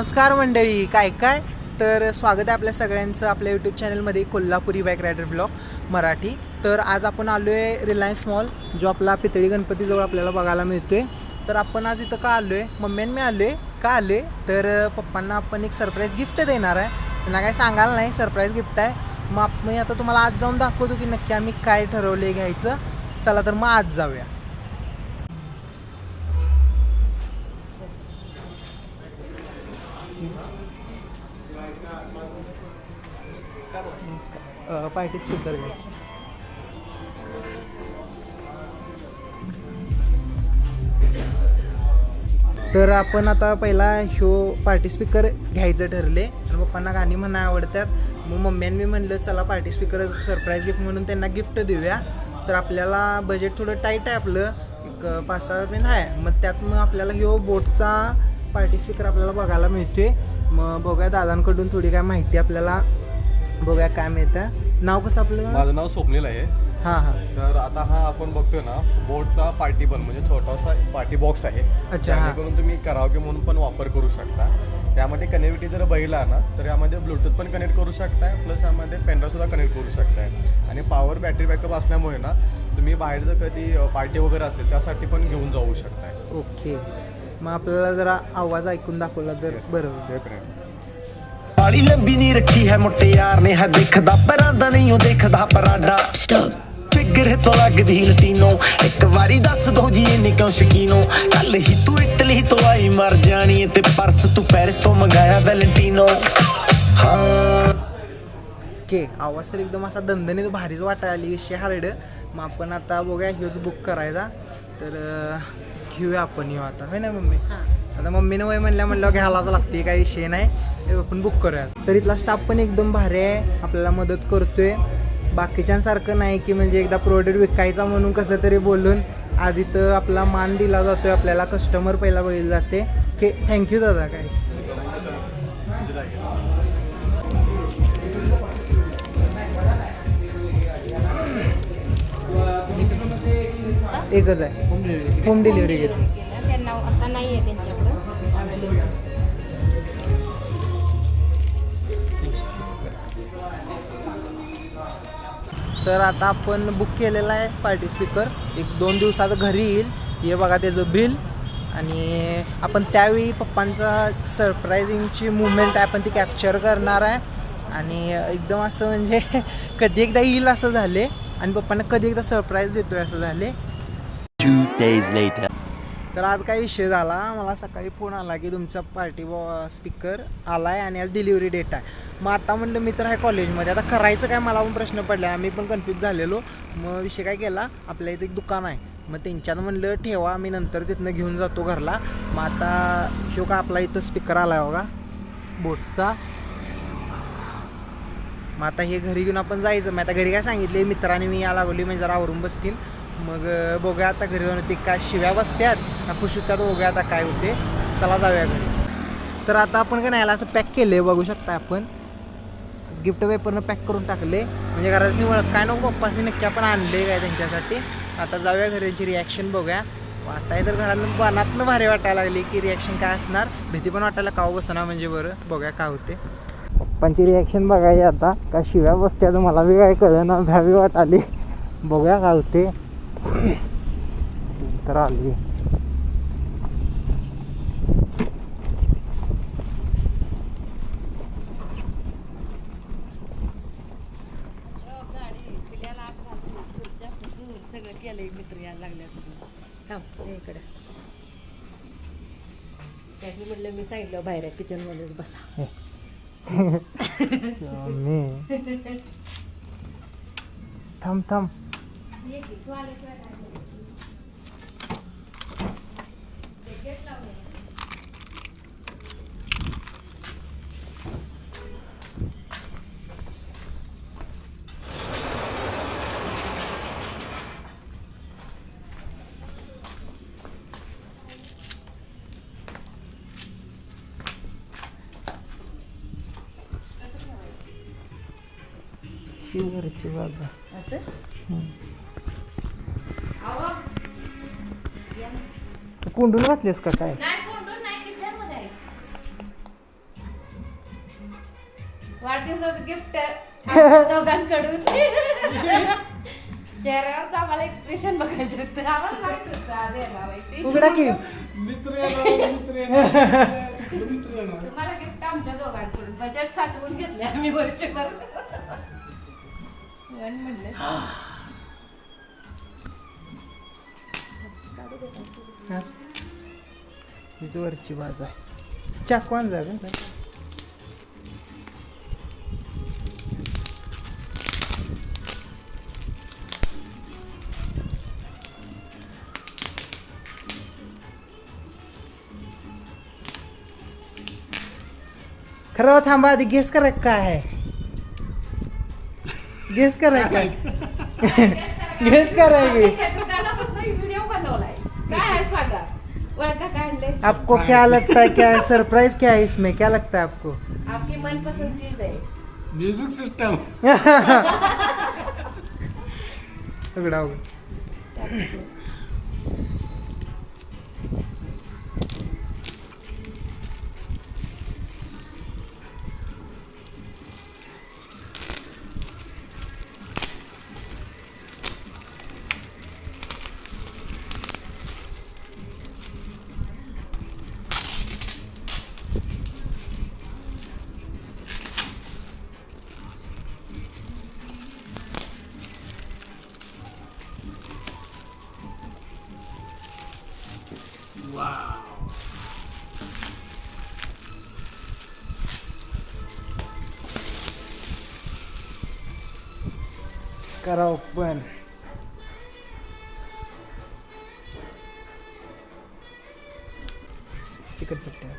नमस्कार मंडळी काय काय? तर स्वागत आहे आपल्या सगळ्यांचं आपल्या यूट्यूब चॅनलमध्ये Kolhapuri bike rider blog Marathi. तर आज आपण आलो आहे रिलायन्स मॉल जो आपला पितळी गणपतीजवळ आपल्याला बघायला मिळतो आहे तर आपण आज इथं का आलो आहे मम्मीने मी आलो आहे का आलो आहे तर पप्पांना आपण एक सरप्राईज गिफ्ट देणार आहे. त्यांना काय सांगायला नाही सरप्राईज गिफ्ट आहे. मग मी आता तुम्हाला आज जाऊन दाखवतो की नक्की आम्ही काय ठरवले घ्यायचं. चला तर मग आज जाऊया. नमस्कार. पार्टी स्पीकर घ्या तर आपण आता पहिला शो पार्टी स्पीकर घ्यायचं ठरले. आणि पप्पांना गाणी म्हणा आवडतात. मग मम्मीने मी म्हणलं चला पार्टी स्पीकर सरप्राईज गिफ्ट म्हणून त्यांना गिफ्ट देऊया. तर आपल्याला बजेट थोडं टाईट आहे आपलं. एक पाच सहा पेन आहे. मग त्यात मग आपल्याला ह्यो बोटचा पार्टी स्पीकर आपल्याला बघायला मिळतोय. मग बघूया दादांकडून थोडी काय माहिती आपल्याला. बघूया काय मिळतं नाव कसं आपलं? माझं नाव स्वप्नील आहे. हां हां. तर आता हा आपण बघतोय ना बोर्डचा पार्टी पण म्हणजे छोटासा पार्टी बॉक्स आहे. अच्छा, हा. जेणेकरून तुम्ही कराओके म्हणून पण वापर करू शकता. त्यामध्ये कनेक्टिव्हिटी जर बघितला ना तर यामध्ये ब्लूटूथ पण कनेक्ट करू शकताय प्लस यामध्ये पेनड्राईव्ह सुद्धा कनेक्ट करू शकताय. आणि पॉवर बॅटरी बॅकअप असल्यामुळे ना तुम्ही बाहेर जर कधी पार्टी वगैरे असेल त्यासाठी पण घेऊन जाऊ शकताय. ओके. मग आपल्याला जरा आवाज ऐकून दाखवला तर बरं. Definitely. ਵਾਲੀ ਲੰਬੀ ਨਹੀਂ ਰੱਖੀ ਹੈ ਮੁਟਿਆਰ ਨੇ ਹੈ ਦੇਖਦਾ ਪਰਾਂ ਦਾ ਨਹੀਂ ਉਹ ਦੇਖਦਾ ਪਰਾਡਾ ਸਟਾਪ ਫਿਕਰ ਤੋਂ ਲੱਗਦੀ ਲਟੀਨੋ ਇੱਕ ਵਾਰੀ ਦੱਸ ਦੋ ਜੀ ਇਹਨੇ ਕਿਉਂ ਸ਼ਕੀਨੋ ਕੱਲ ਹੀ ਤੂੰ ਇਟਲੀ ਤੋਂ ਆਈ ਮਰ ਜਾਣੀ ਏ ਤੇ ਪਰਸ ਤੂੰ ਪੈਰਿਸ ਤੋਂ ਮੰਗਾਇਆ ਵੈਲੈਂਟੀਨੋ ਹਾਂ ओके आवाज तर एकदम असा दणदणीत भारीच वाटायला आली विषय हार्ड मग आपण आता बघूया ह्योच बुक करायचा तर अं, घेऊया आपण ह्यो आता होय ना मम्मी आता मम्मीनं वय म्हणल्या म्हणल्यावर घ्यायलाच लागते काही विषय नाही हे आपण बुक करूया तर इथला स्टाफ पण एकदम भारी आहे. आपल्याला मदत करतोय. बाकीच्यांसारखं नाही की म्हणजे एकदा प्रोडक्ट विकायचा म्हणून कसं तरी बोलून आधी तर आपला मान दिला जातोय. आपल्याला कस्टमर पहिला बघितलं जाते. की थँक्यू दादा काय एकच आहे. होम डिलिव्हरी घेतो. त्यांना आता नाही आहे त्यांच्या तर आता आपण बुक केलेला आहे पार्टी स्पीकर एक दोन दिवसात घरी येईल. हे बघा त्याचं बिल आणि आपण त्यावेळी पप्पांचा सरप्रायझिंगची मुवमेंट आहे आपण ती कॅप्चर करणार आहे. आणि एकदम असं म्हणजे कधी एकदा येईल असं झाले. आणि पप्पांना कधी एकदा सरप्राईज देतोय असं झाले. तर आज काय विषय झाला. मला सकाळी फोन आला की तुमचा पार्टी बॉ स्पीकर आला आहे आणि आज डिलिव्हरी डेट आहे. मग आता म्हणलं मी तर आहे कॉलेजमध्ये आता करायचं काय मला पण प्रश्न पडला आम्ही पण कन्फ्यूज झालेलो. मग विषय काय केला? आपल्या इथे एक दुकान आहे. मग त्यांच्यात म्हणलं ठेवा मी नंतर तिथनं घेऊन जातो घरला. मग आता शो का आपला इथं स्पीकर आला आहे बघा. बोटचा. मग आता हे घरी घेऊन आपण जायचं. मग आता घरी काय सांगितले मित्राने मी या लागवली म्हणजे जरा आवरून बसतील. मग बघूया आता घरी जाऊन ते काय शिव्या बसत्यात का खुश होत्यात बघूया आता काय होते. चला जाऊया घरी. तर आता आपण काय नाही याला असं पॅक केले बघू शकता आपण. गिफ्ट पेपरनं पॅक करून टाकले. म्हणजे घराची ओळख काय नको पप्पासनी नक्की आपण आणले काय त्यांच्यासाठी. आता जाऊया घरी त्यांची रिॲक्शन बघूया. वाटाय तर घरातनं मनातनं भारी वाटायला लागली की रिॲक्शन काय असणार? भीती पण वाटायला काव बसणार म्हणजे बरं. बघूया काय होते. पप्पांची रिॲक्शन बघायची आता. का शिव्या बसत्या मला बी काय कळलं ना भ्यावी वाटाली. बघूया काय होते. तर आली. सगळं केलंय मित्र यायला लागल्या थांब इकडे त्याच म्हटलं मी सांगितलं बाहेर किचन मध्येच बसा थांब थांब. ये की, तू आल्याशिवाय काय नाही. ते gate लावलंय. शिवरची बाजू असं कोंडून घातलीस का काय? वाढदिवसाचं गिफ्ट दोघांकडून. चेहऱ्यावर आम्हाला एक्सप्रेशन बघायचं होतं. आम्हाला माहीत होतं गिफ्ट आमच्या दोघांकडून. बजेट साठवून आम्ही वर्षभर. म्हणलं हीच वरची बाजू आहे. चाकवान जागा काय खरं थांबा आधी गेस करा काय आहे. गेस करा काय. गेस करा की काय आहे सांगा? ओळखा काढले आपको क्या लगता है क्या है सरप्राइज क्या है इसमें? क्या लगता है आपको? आपकी मनपसंद चीज आहे. म्युझिक सिस्टम उघडा उघडा करा ओपन चिकन पट्ट्या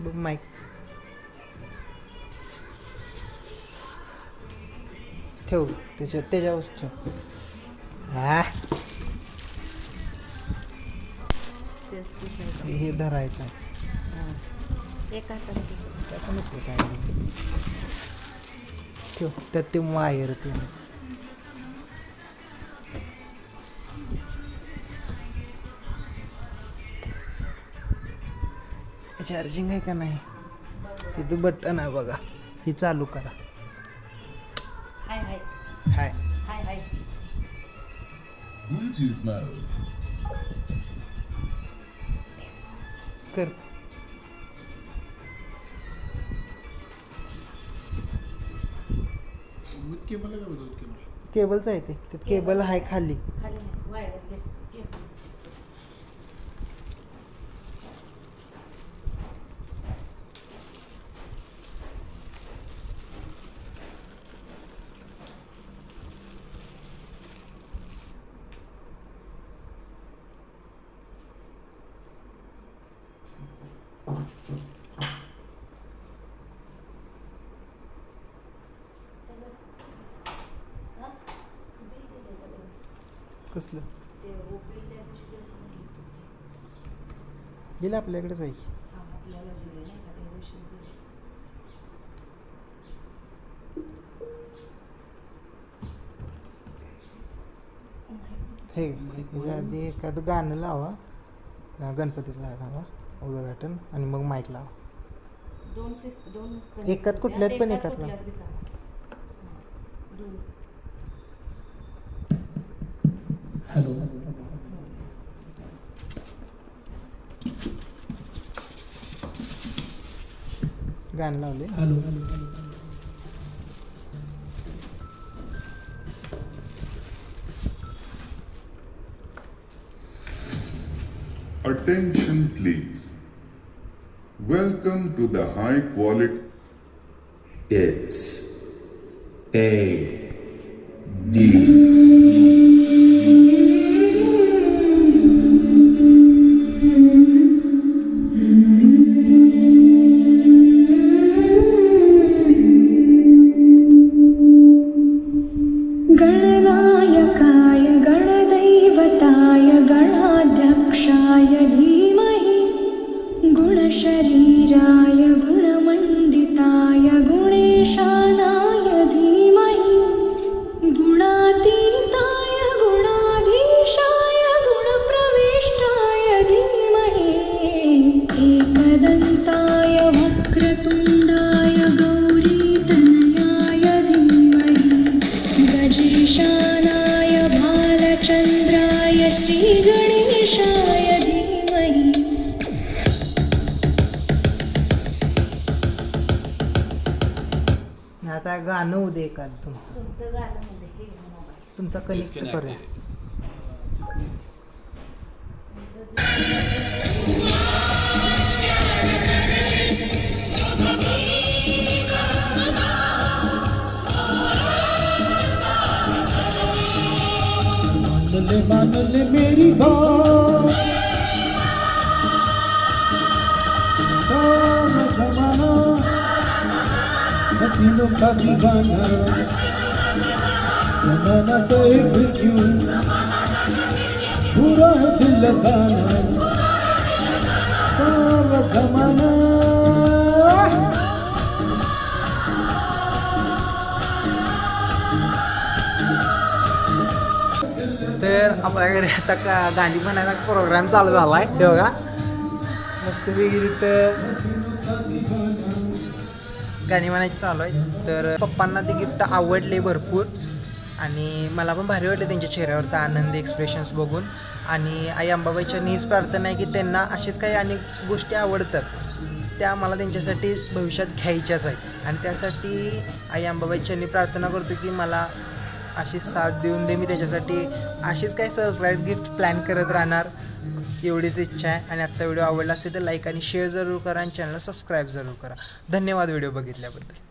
बघ माईक ठेव त्याच्यात त्याच्यावर ठेव. हा हे धरायचं एका हाताने त्याचं नसलं काय नाही. ठेव त्यात ते वायर ते चार्जिंग आहे का नाही? तिथं बटन आहे बघा ही चालू करा. Bluetooth mode. कर विथ केबल आहे का विदाउट केबल केबलच आहे ते. त्यात केबल आहे खाली खाली नाही वायरलेस कसलं? गेलो आपल्याकडेच आहे हा, आधी एखादं गाणं लावा. गणपतीचं लावा थांबा उद्घाटन आणि मग माईक लावा. एकात कुठल्यात पण एकात लाव. कुठल्यात बी करा. हा, दोन गाणं लावले Attention please. Welcome to the high quality. It's A D. आता गाणं उद्या का तुमचं. तुमचं गाणं मध्ये हे मोबाईल. तुमचा कनेक्ट करूया. मेरी बात. हसीनों का दीवाना जमाना तो एक क्यों बुरा है दिल लगाना सारा जमाना तर आपल्या घरी आता का गाणी म्हणायचा प्रोग्राम चालू झाला आहे हे बघा मस्तपैकी तिथं गाणी म्हणायची चालू आहे. तर पप्पांना ते गिफ्ट आवडले भरपूर. आणि मला पण भारी वाटले त्यांच्या चेहऱ्यावरचा आनंद एक्सप्रेशन्स बघून. आणि आई अंबाबाईच्या नीच प्रार्थना आहे की त्यांना असेच काही अनेक गोष्टी आवडतात. त्या मला त्यांच्यासाठी भविष्यात घ्यायच्याच आहेत. आणि त्यासाठी आई अंबाबाईच्यांनी प्रार्थना करतो की मला अशी साथ देऊन दे मी त्याच्यासाठी अशीच काही सरप्राईज गिफ्ट प्लॅन करत राहणार. एवढीच इच्छा आहे आणि आजचा व्हिडिओ आवडला असेल तर लाईक आणि शेअर जरूर करा आणि चॅनलला सबस्क्राईब जरूर करा. धन्यवाद व्हिडिओ बघितल्याबद्दल.